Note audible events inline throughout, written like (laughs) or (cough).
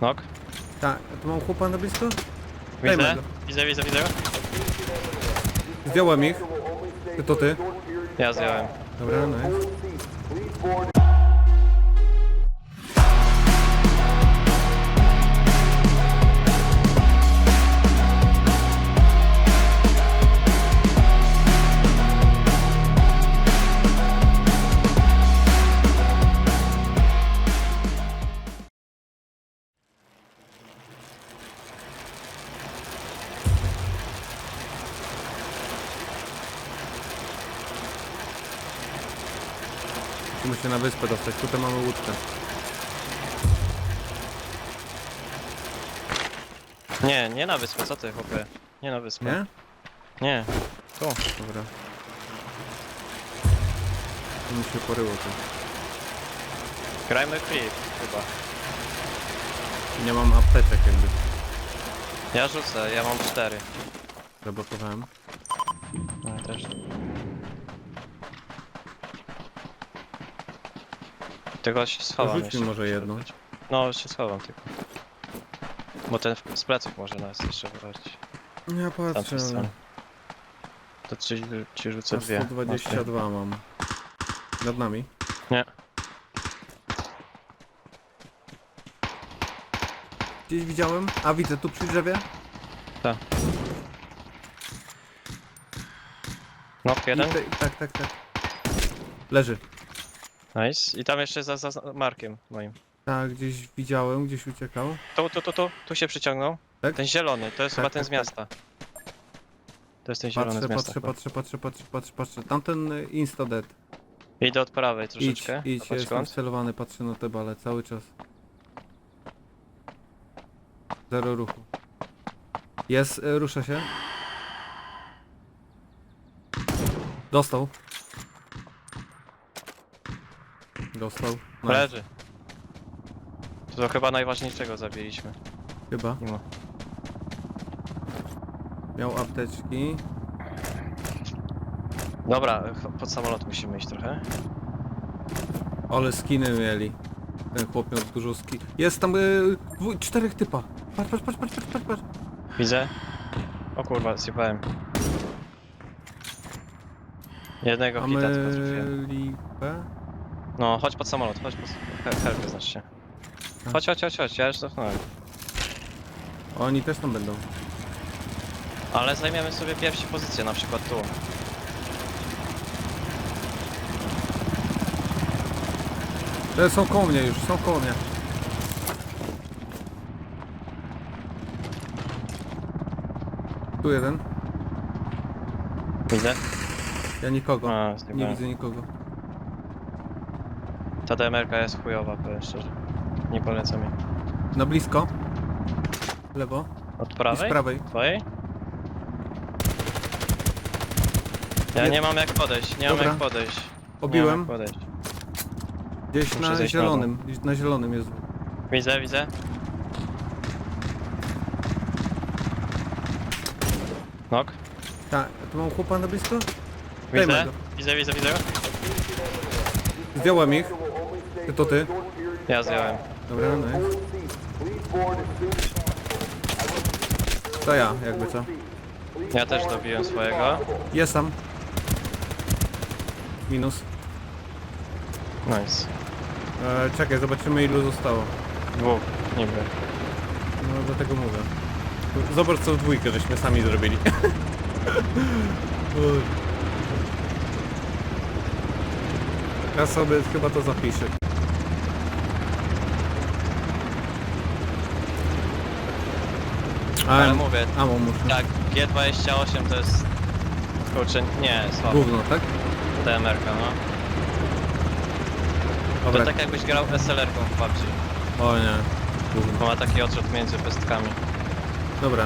Nok. Tak, a tu mam chłopa na blisko? Dajmy Widzę, go. widzę, widzę, widzę. Zdjąłem ich. Ty to ty? Ja zdjąłem. Dobra, no jest. Musimy się na wyspę dostać. Tutaj mamy łódkę. Nie, nie na wyspę, co ty chłopie? Nie na wyspę. Nie? Nie. Tu. Dobra. Tu mi się poryło to. Grajmy creep chyba. Nie mam apteczek jakby. Ja rzucę, ja mam cztery. Zablokowałem. No ja też. Tego się schowam rzuć mi jeszcze. może jedną. No, się schowam tylko. Bo ten z pleców może nas jeszcze wrócić. Ja patrzę, ale... To ci, ci rzucę A dwie. 122 mam. Nad nami. Nie. Gdzieś widziałem? A widzę, tu przy drzewie? Tak. Jeden. I te, tak, tak, tak. Leży. Nice. I tam jeszcze za, za Markiem moim. Tak, gdzieś widziałem, gdzieś uciekał. Tu, tu, tu, tu. Tu się przyciągnął. Tak? Ten zielony, to jest Tak, chyba ten tak, z tak. miasta. To jest ten zielony Patrzę, z miasta. patrzę, chyba. patrzę, patrzę, patrzę, patrzę, patrzę. Tamten y, insta dead. Idę od prawej Idź, troszeczkę. idź, Zobacz jestem celowany, patrzę na te bale cały czas. Zero ruchu. Jest, y, rusza się. Dostał. Dostał. Leży. To chyba najważniejszego zabiliśmy. Chyba. Mimo. Miał apteczki. Dobra, ch- pod samolot musimy iść trochę. Ale skiny mieli. Ten chłop miał dużo skin. Jest tam y, dwu, czterech typa. Patrz, patrz, patrz, patrz, patrz, patrz, patrz. Widzę. O kurwa, zjebałem. Jednego hita tylko trafiłem. Lipę. No, chodź pod samolot, chodź pod... He- Helpy znaczy się. Tak. Chodź, chodź, chodź, chodź, ja już cofnąłem. Oni też tam będą. Ale zajmiemy sobie pierwsze pozycję, na przykład tu. E, są koło mnie już, są koło mnie. Tu jeden. Widzę? Ja nikogo. A, Nie zjebałem. widzę nikogo. Ta DMR-ka jest chujowa, powiem szczerze. Nie polecam jej. Na blisko. Lewo. Od I z prawej? prawej. Twojej? Ja Nie- mam jak podejść, nie mam Dobra. jak podejść. Nie Obiłem. jak podejść. Gdzieś Muszę na zejść na zielonym. Gdzieś na zielonym jest. Widzę, widzę. Nok. Tak, tu mam chłopa na blisko? Dajmy Widzę, go. widzę, widzę, widzę. Zdjąłem ich. Ty to ty? Ja zdjąłem. Dobra, no. To ja, jakby co. Ja też dobiłem swojego. Jest tam. Minus. Nice. E, czekaj, zobaczymy ilu zostało. Dwóch, niby. No dlatego mówię. Zobacz co w dwójkę żeśmy sami zrobili. (laughs) Oj. ja sobie chyba to zapiszę. Ale mówię, amo muszę. tak, G28 to jest... Kurczę, nie, słabo. Gówno, tak? DMR-ka, no. To Dobra. tak jakbyś grał SLR-ką w PUBG. O nie. Gówno. Bo ma taki odrzut między pestkami. Dobra.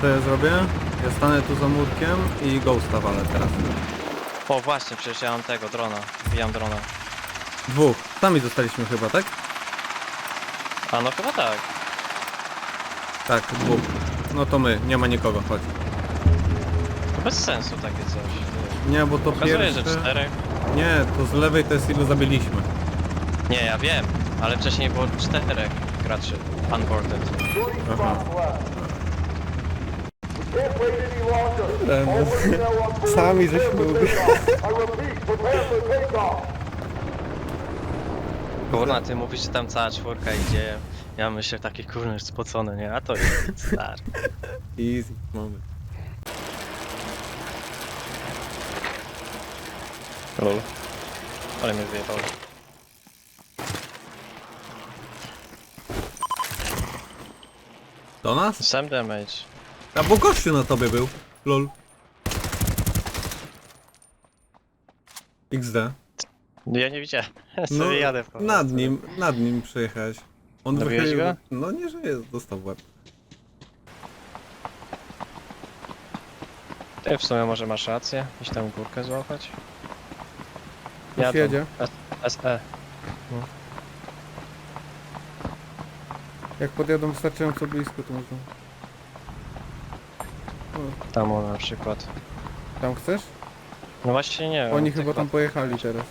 Co ja zrobię? Ja stanę tu za murkiem i ghosta walę teraz. O właśnie, przecież ja mam tego, drona. Wbijam drona. Dwóch. Sami zostaliśmy chyba, tak? A no chyba tak. Tak, dwóch. No to my, nie ma nikogo, chodź. To bez sensu takie coś. Nie, bo to Pokazuje, pierwsze... że czterech. Nie, to z lewej to jest ilu zabiliśmy. Nie, ja wiem, ale wcześniej było czterech. graczy unboarded. Aha. (laughs) Sami żeśmy. Kurna, ty mówisz, że tam cała czwórka idzie. Ja myślę, taki kurny już spocony, nie? A to jest (laughs) stary. Easy, mamy. Lol. Ale mnie wyjebał. Do nas? Sam damage. A bo gościu na tobie był. Lol. XD. No ja nie widziałem. Ja (laughs) No, sobie jadę po nad prostu. nim, nad nim przejechałeś. On wychylił... go? No nie, że jest, dostał w łeb. Ty w sumie może masz rację. Iść tam górkę złapać. Już Jadą. jedzie. S- SE. Jak podjadą wystarczająco blisko, to można. Tam o, na przykład. Tam chcesz? No właśnie nie. Oni tylko- chyba tam pojechali teraz.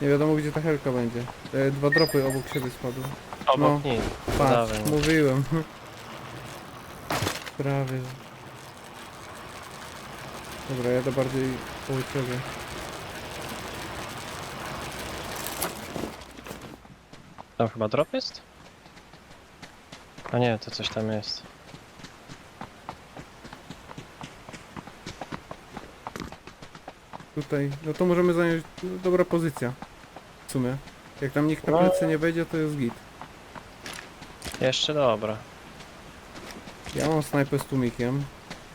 Nie wiadomo gdzie ta helka będzie. E, dwa dropy obok siebie spadły. Obok no. nich. Patrz, Dawaj, no. mówiłem. Prawie. że- Dobra, jadę bardziej po ciebie. Tam chyba drop jest? A nie, to coś tam jest. Tutaj, no to możemy zająć no, dobra pozycja. W sumie. Jak tam nikt na plecy nie wejdzie, to jest git. Jeszcze dobra. Ja mam snajpę z tłumikiem.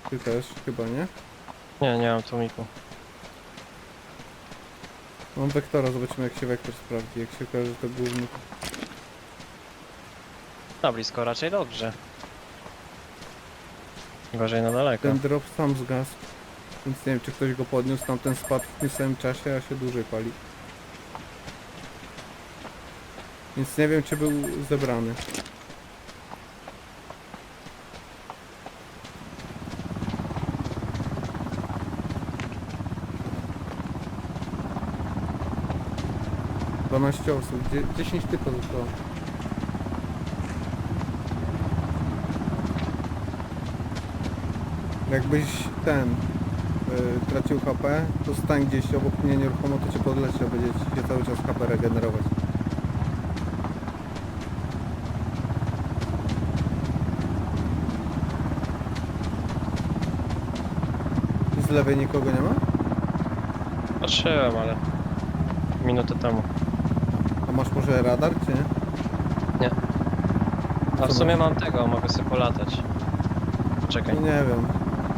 Ty też, chyba nie? Nie, nie mam tłumiku. Mam wektora, zobaczymy jak się wektor sprawdzi. Jak się okaże, że to główny. Na blisko raczej dobrze. Gorzej na daleko. Ten drop sam zgasł. Więc nie wiem, czy ktoś go podniósł. Tamten spadł w tym samym czasie, a się dłużej pali. Więc nie wiem, czy był zebrany. Dwanaście osób, dzie- 10 typów zostało. Jakbyś ten y, tracił HP, to stań gdzieś obok mnie nieruchomo, to cię podleci, a będzie cały czas HP regenerować. Lewej nikogo nie ma? Patrzyłem, ale... Minutę temu. A masz może radar, czy nie? A w sumie mam tego, mogę sobie polatać. Czekaj. No nie wiem.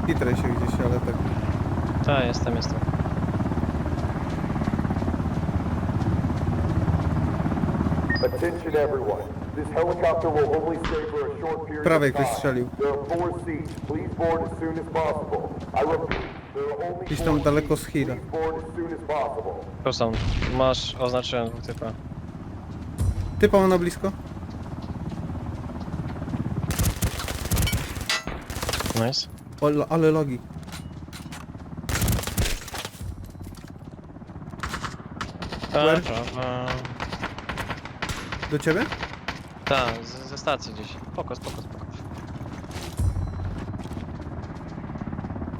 Hitraj się gdzieś, ale tak. Tak, jestem, jestem. Attention everyone. This helicopter will only stay for a short period Prawej of ktoś time. strzelił. There are four seats. Please board as soon as possible. I repeat, Gdzieś tam daleko z Hira. Tu są. Masz, oznaczyłem dwóch typa. Typa ma na blisko? Nice. O, ale logi. Where? Prawa. Do ciebie? Tak, z- ze stacji gdzieś. Spoko, spoko, spoko.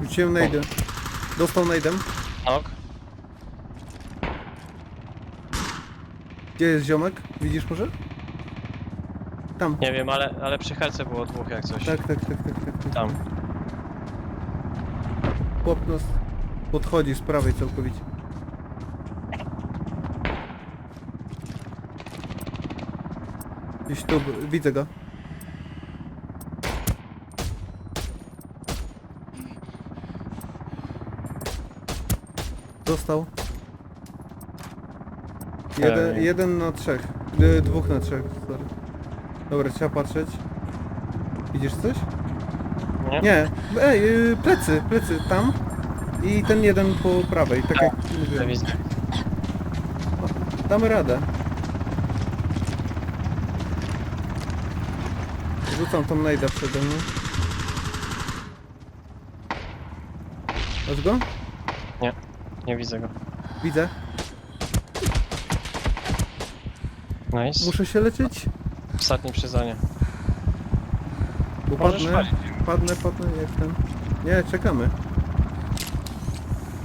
Rzuciłem najdę. Dostał najdem. Ok. Gdzie jest ziomek? Widzisz może? Tam. Nie wiem, ale, ale przy helce było dwóch jak coś. Tak, tak, tak, tak, tak. tak. Tam. Chłop nas podchodzi z prawej całkowicie. Gdzieś tu, widzę go. Dostał. Jeden, jeden na trzech. Y, Dwóch na trzech, sorry. Dobra, trzeba patrzeć. Widzisz coś? Nie? Nie, ej, yy, plecy, plecy, tam. I ten jeden po prawej, tak jak Ja mówiłem. widzę. Damy radę. Rzucam tą najda przede mną. Masz go? Nie widzę go. Widzę. Nice. Muszę się leczyć. Ostatni przy zonie. Bo Możesz padnę, walić. padnę, padnę, jak. Nie, czekamy.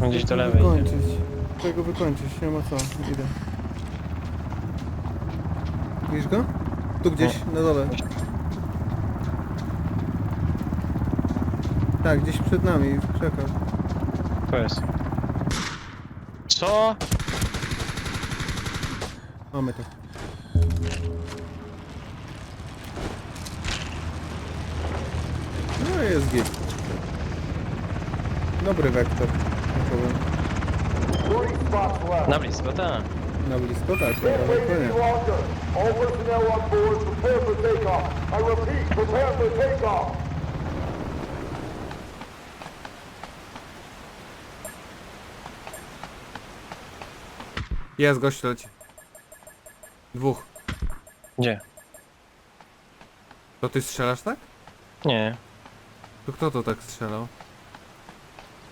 On Gdzieś do lewej idzie. wykończyć. Chcę go wykończyć, nie ma co. Idę. Widzisz go? Tu gdzieś, na dole. Tak, gdzieś przed nami, krzakach. To jest. Co? Mamy to. No jest git. Dobry wektor. nie powiem. Three spots left. Na blisko, tak. Na blisko tak, Can't ale wait to any nie. longer. All personnel on board, prepare for takeoff. I repeat, prepare for takeoff. Jest gość leci. Dwóch. Gdzie? To ty strzelasz tak? Nie. To kto to tak strzelał?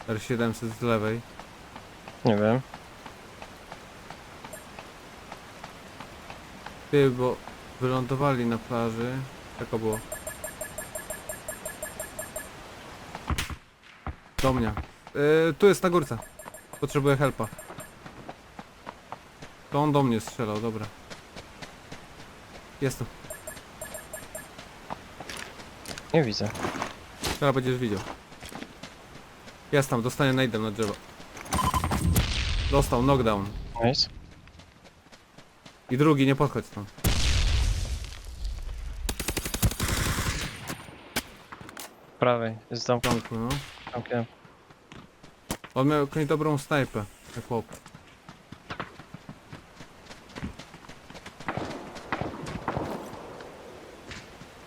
R700 z lewej. Nie wiem. Ty, bo wylądowali na plaży. Tak było. Do mnie. Yy, tu jest na górce. Potrzebuję helpa. To on do mnie strzelał, dobra. Jest tu. Nie widzę. Teraz będziesz widział. Jest tam, dostanie najdę na drzewo. Dostał, knockdown. Nice. I drugi, nie podchodź tam. Prawej. Jest tam Tomku, no. zamkiem. On miał jakąś dobrą snajpę, jak chłop.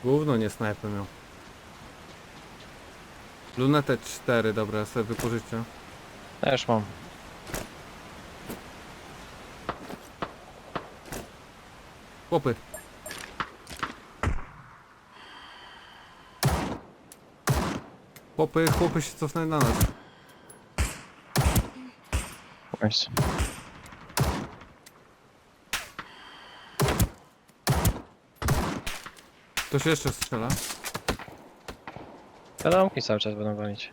Gówno nie snajpę miał. Lunetę 4, dobra, ja sobie wypożyczę. Już mam. Chłopy. Chłopy, chłopy się cofnęły na nas. Nice. Ktoś jeszcze strzela. Te domki cały czas będą walić.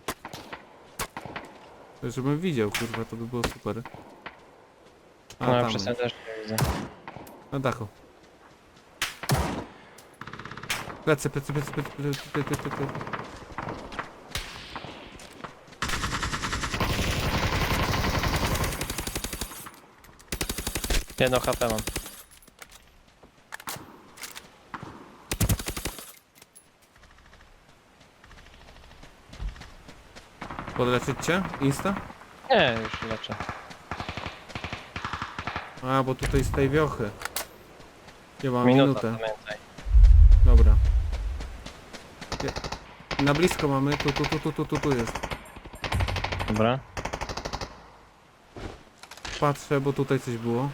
Żebym widział, kurwa, to by było super. A, No ja tam, przez ten też nie widzę. na dachu. Plecy, plecy, plecy, plecy, plecy, plecy, plecy, plecy. Jedno HP mam. Podleczyć cię? Insta? Nie, już leczę. A, bo tutaj z tej wiochy. Nie mam Minuta, minutę. pamiętaj. Dobra. Je- Na blisko mamy, tu, tu, tu, tu, tu, tu, tu jest. Dobra. Patrzę, bo tutaj coś było.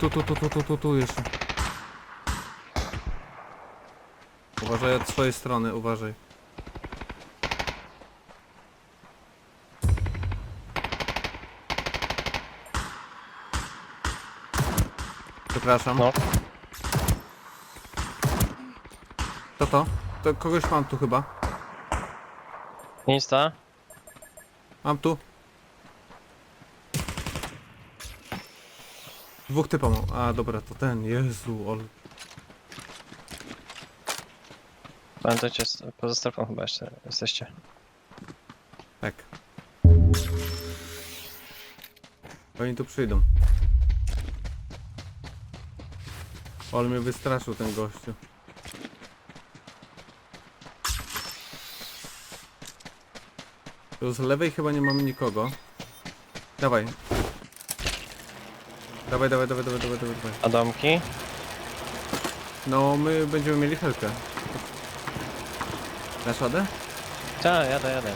Tu, tu, tu, tu, tu, tu, tu jeszcze. Uważaj od swojej strony, uważaj. Przepraszam. No. To to? To kogoś mam tu chyba. Insta. Mam tu. Dwóch typa mam. A dobra, to ten. Jezu, ol. Pamiętajcie, poza strefą chyba jeszcze jesteście. Tak. Oni tu przyjdą. Ale mnie wystraszył ten gościu. Tu z lewej chyba nie mamy nikogo. Dawaj. Dawaj, dawaj, dawaj, dawaj, dawaj, dawaj. dawaj. A domki? No, my będziemy mieli helkę. Dasz radę? Tak, jadę, jadę.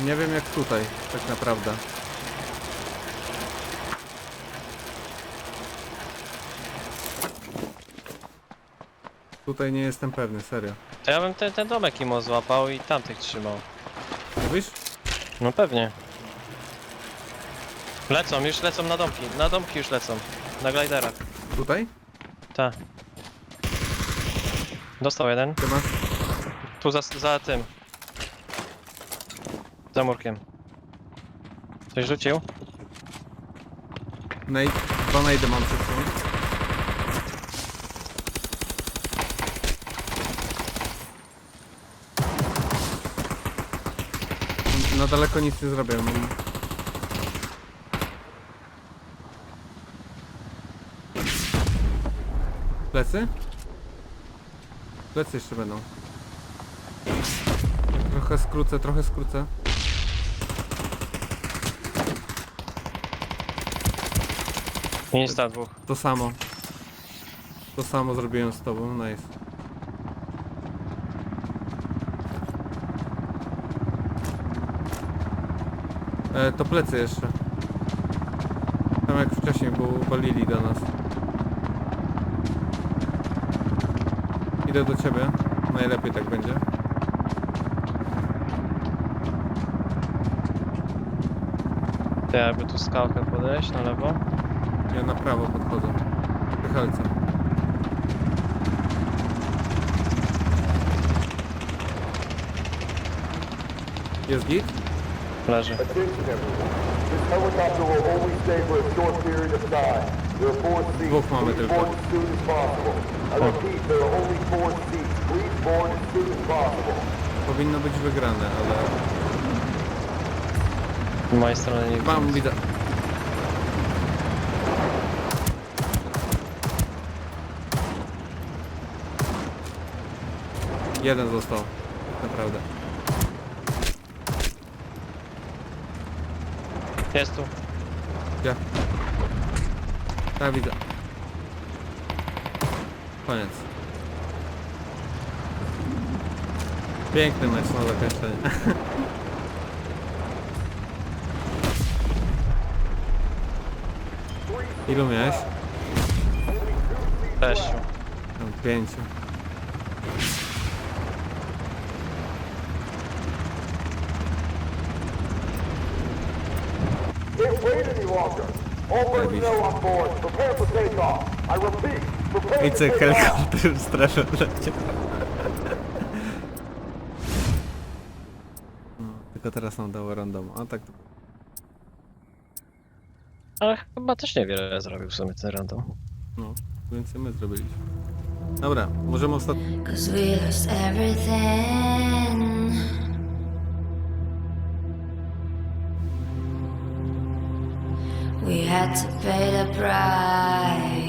Nie wiem jak tutaj, tak naprawdę. Tutaj nie jestem pewny, serio. To ja bym ten, ten domek imo złapał i tamtych trzymał. Mówisz? No pewnie. Lecą, już lecą na domki. Na domki już lecą. Na gliderach. Tutaj? Ta. Dostał jeden. Ty masz? Tu za, za tym. Za murkiem. Coś rzucił? Nate, dwa nade mam przed sobą. Na daleko nic nie zrobię. Mam... Plecy? Plecy jeszcze będą. Trochę skrócę, trochę skrócę. Insta dwóch. To samo. To samo zrobiłem z tobą, nice. E, to plecy jeszcze. Tam jak wcześniej, bo walili do nas. Idę do ciebie. Najlepiej tak będzie. To jakby tu skałkę podejść na lewo. Ja na prawo podchodzę. Wychalca. Jest git? Leży. Attention everyone. This helicopter will only stay for a short period of time. There are four seats. Dwóch mamy Please tylko. board as soon as possible. I repeat, there are only four seats. Please board as soon as possible. Powinno być wygrane, ale... Z mojej strony nie Mam, widzę. Jeden został. Naprawdę. Jest tu. Gdzie? Tak, widzę. Koniec. Piękny mecz na zakończenie. (laughs) Ilu miałeś? Sześciu. Tam pięciu. Can't wait any longer. All personnel on board. Prepare for takeoff. I repeat, prepare I for co, takeoff. helikopter w strefę wleciał. (laughs) No, tylko teraz nam dało random, a tak to... Ale chyba też niewiele zrobił w sumie ten random. no, więcej my zrobiliśmy. Dobra, możemy ostatnio... Cause we lost everything. We had to pay the price.